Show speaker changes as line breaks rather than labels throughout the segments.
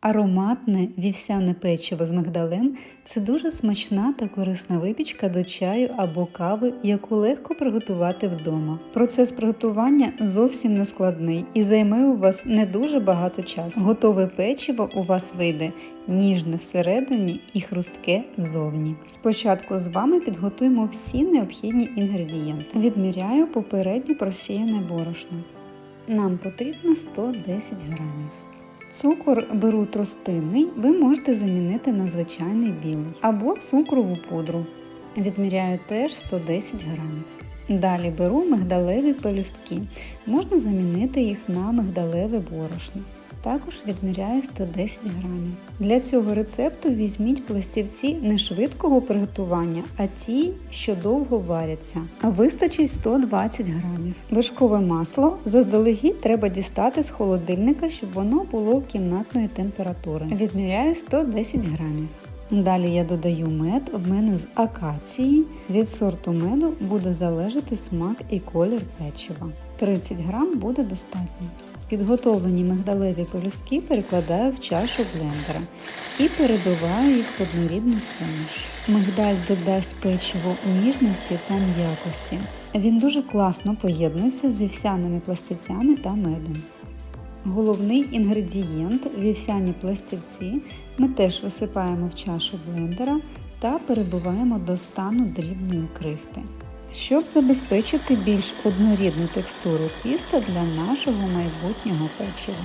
Ароматне вівсяне печиво з мигдалем це дуже смачна та корисна випічка до чаю або кави, яку легко приготувати вдома. Процес приготування зовсім не складний і займе у вас не дуже багато часу. Готове печиво у вас вийде ніжне всередині і хрустке ззовні. Спочатку з вами підготуємо всі необхідні інгредієнти. Відміряю попередньо просіяне борошно. Нам потрібно 110 грамів. Цукор беру тростинний, ви можете замінити на звичайний білий або цукрову пудру. Відміряю теж 110 грамів. Далі беру мигдалеві пелюстки. Можна замінити їх на мигдалеве борошно. Також відміряю 110 грамів. Для цього рецепту візьміть пластівці не швидкого приготування, а ті, що довго варяться. Вистачить 120 грамів. Вершкове масло заздалегідь треба дістати з холодильника, щоб воно було кімнатної температури. Відміряю 110 грамів. Далі я додаю мед, в мене з акації. Від сорту меду буде залежати смак і колір печива. 30 грам буде достатньо. Підготовлені мигдалеві пелюстки перекладаю в чашу блендера і перебиваю їх в однорідну суміш. Мигдаль додасть печиву ніжності та м'якості. Він дуже класно поєднується з вівсяними пластівцями та медом. Головний інгредієнт вівсяні пластівці ми теж висипаємо в чашу блендера та перебиваємо до стану дрібної крихти. Щоб забезпечити більш однорідну текстуру тіста для нашого майбутнього печива.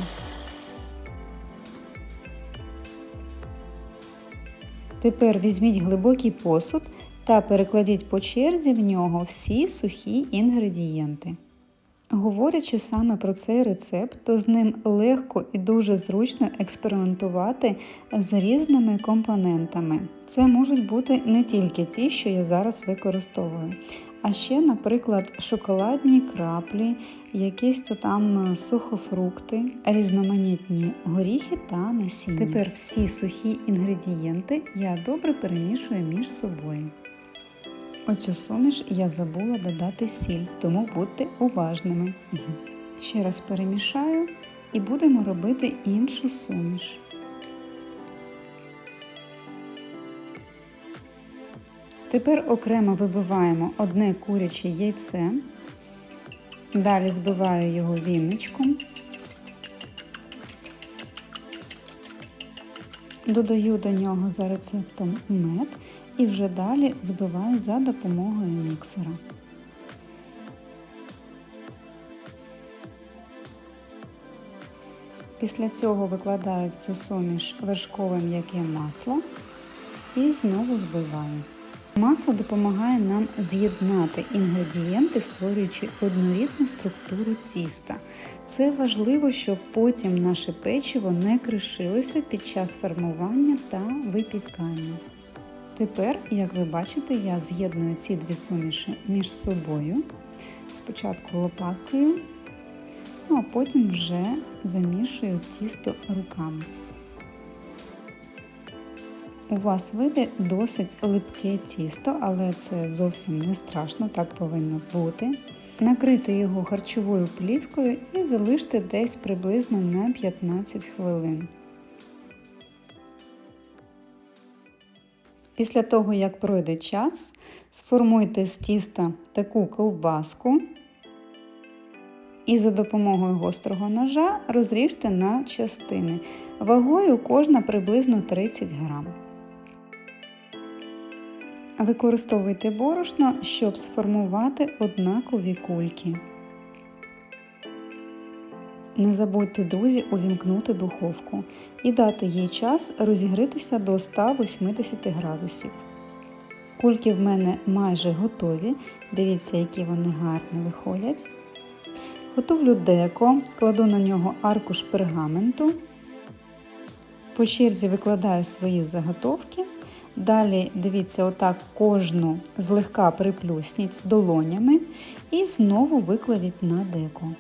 Тепер візьміть глибокий посуд та перекладіть по черзі в нього всі сухі інгредієнти. Говорячи саме про цей рецепт, то з ним легко і дуже зручно експериментувати з різними компонентами. Це можуть бути не тільки ті, що я зараз використовую, а ще, наприклад, шоколадні краплі, якісь то там сухофрукти, різноманітні горіхи та насіння. Тепер всі сухі інгредієнти я добре перемішую між собою. Оцю суміш я забула додати сіль, тому будьте уважними. Ще раз перемішаю і будемо робити іншу суміш. Тепер окремо вибиваємо одне куряче яйце, далі збиваю його вінничком, додаю до нього за рецептом мед і вже далі збиваю за допомогою міксера. Після цього викладаю в цю суміш вершкове м'яке масло і знову збиваю. Масло допомагає нам з'єднати інгредієнти, створюючи однорідну структуру тіста. Це важливо, щоб потім наше печиво не кришилося під час формування та випікання. Тепер, як ви бачите, я з'єдную ці дві суміші між собою. Спочатку лопаткою, ну а потім вже замішую тісто руками. У вас вийде досить липке тісто, але це зовсім не страшно, так повинно бути. Накрити його харчовою плівкою і залиште десь приблизно на 15 хвилин. Після того, як пройде час, сформуйте з тіста таку ковбаску і за допомогою гострого ножа розріжте на частини. Вагою кожна приблизно 30 грам. Використовуйте борошно, щоб сформувати однакові кульки. Не забудьте, друзі, увімкнути духовку і дати їй час розігрітися до 180 градусів. Кульки в мене майже готові. Дивіться, які вони гарні виходять. Готовлю деко, кладу на нього аркуш пергаменту. По черзі викладаю свої заготовки. Далі, дивіться, отак кожну злегка приплюсніть долонями і знову викладіть на деко.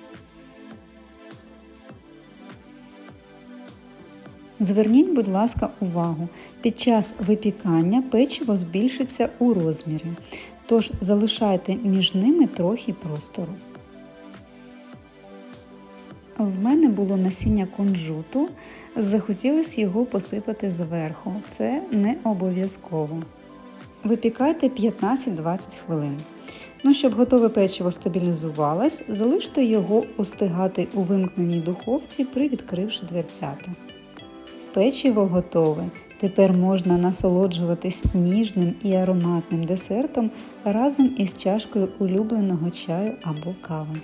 Зверніть, будь ласка, увагу, під час випікання печиво збільшиться у розмірі, тож залишайте між ними трохи простору. В мене було насіння кунжуту, захотілося його посипати зверху. Це не обов'язково. Випікайте 15-20 хвилин. Ну, щоб готове печиво стабілізувалось, залиште його остигати у вимкненій духовці, привідкривши дверцята. Печиво готове. Тепер можна насолоджуватись ніжним і ароматним десертом разом із чашкою улюбленого чаю або кави.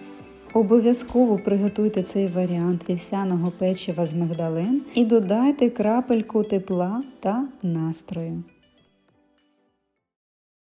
Обов'язково приготуйте цей варіант вівсяного печива з мигдалем і додайте крапельку тепла та настрою.